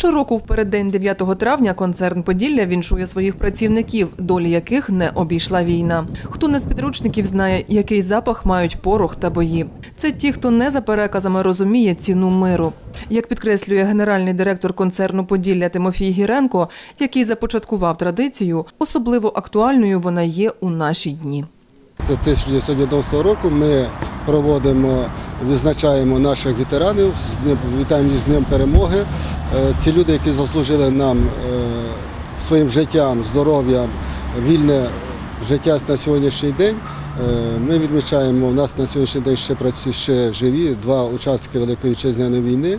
Щороку в переддень 9 травня концерн Поділля віншує своїх працівників, долі яких не обійшла війна. Хто не з підручників знає, який запах мають порох та бої. Це ті, хто не за переказами розуміє ціну миру. Як підкреслює генеральний директор концерну Поділля Тимофій Гіренко, який започаткував традицію, особливо актуальною вона є у наші дні. Це 1990 року ми проводимо, відзначаємо наших ветеранів, вітаємо їх з Днем перемоги. Е, Ці люди, які заслужили нам е, своїм життям, здоров'ям, вільне життя на сьогоднішній день. Е, Ми відмічаємо, у нас на сьогоднішній день ще працюють ще живі, два учасники Великої вітчизняної війни.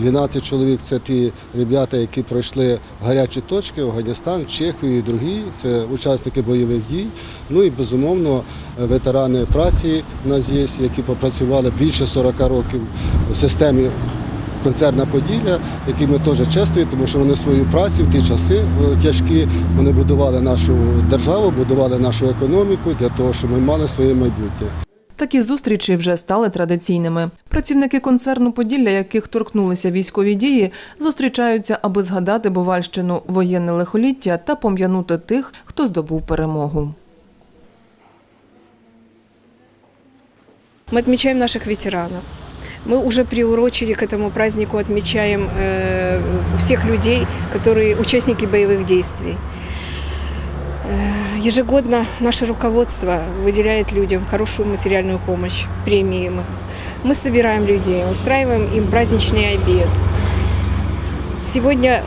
Е, 12 чоловік це ті ребята, які пройшли гарячі точки, Афганістан, Чехію і другі. Це учасники бойових дій. Ну і безумовно ветерани праці у нас є, які попрацювали більше 40 років у системі концерна Поділля, які ми теж чествуємо, тому що вони свою працю в ті часи е, тяжкі, вони будували нашу державу, будували нашу економіку для того, щоб ми мали своє майбутнє. Такі зустрічі вже стали традиційними. Працівники концерну Поділля, яких торкнулися військові дії, зустрічаються, аби згадати Бувальщину, воєнне лихоліття та пом'янути тих, хто здобув перемогу. Мы отмечаем наших ветеранов. Мы уже приурочили к этому празднику, отмечаем э, всех людей, которые участники боевых действий. Ежегодно наше руководство выделяет людям хорошую материальную помощь, премии. Мы- собираем людей, устраиваем им праздничный обед. Сегодня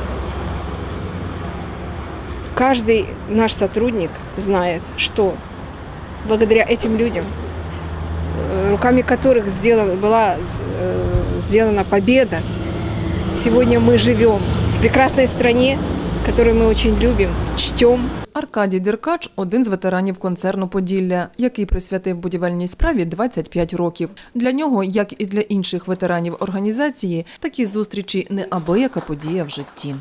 каждый наш сотрудник знает, что благодаря этим людям э, руками которых сделана, была э, сделана победа. Сегодня мы живем в прекрасной стране, которую мы очень любим, чтем. Аркадій Деркач – один з ветеранів концерну Поділля, який присвятив будівельній справі 25 років. Для нього, як і для інших ветеранів організації, такі зустрічі не абияка подія в житті.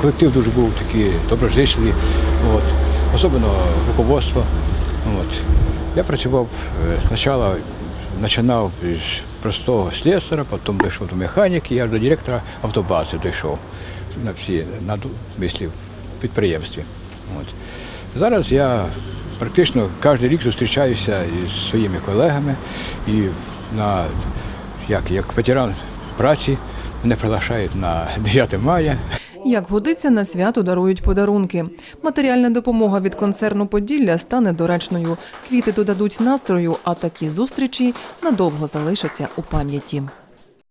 Колектив дуже був такий доброзичливий, от, особливо руководство. От. Я працював е, спочатку, починав з простого слесаря, потім дійшов до механіки, я до директора автобази дійшов на всі на мислі в підприємстві. От. Зараз я практично кожен рік зустрічаюся із своїми колегами і на, як, як ветеран праці мене приглашають на 9 мая. Як годиться, на свято дарують подарунки. Матеріальна допомога від концерну Поділля стане доречною. Квіти додадуть настрою, а такі зустрічі надовго залишаться у пам'яті.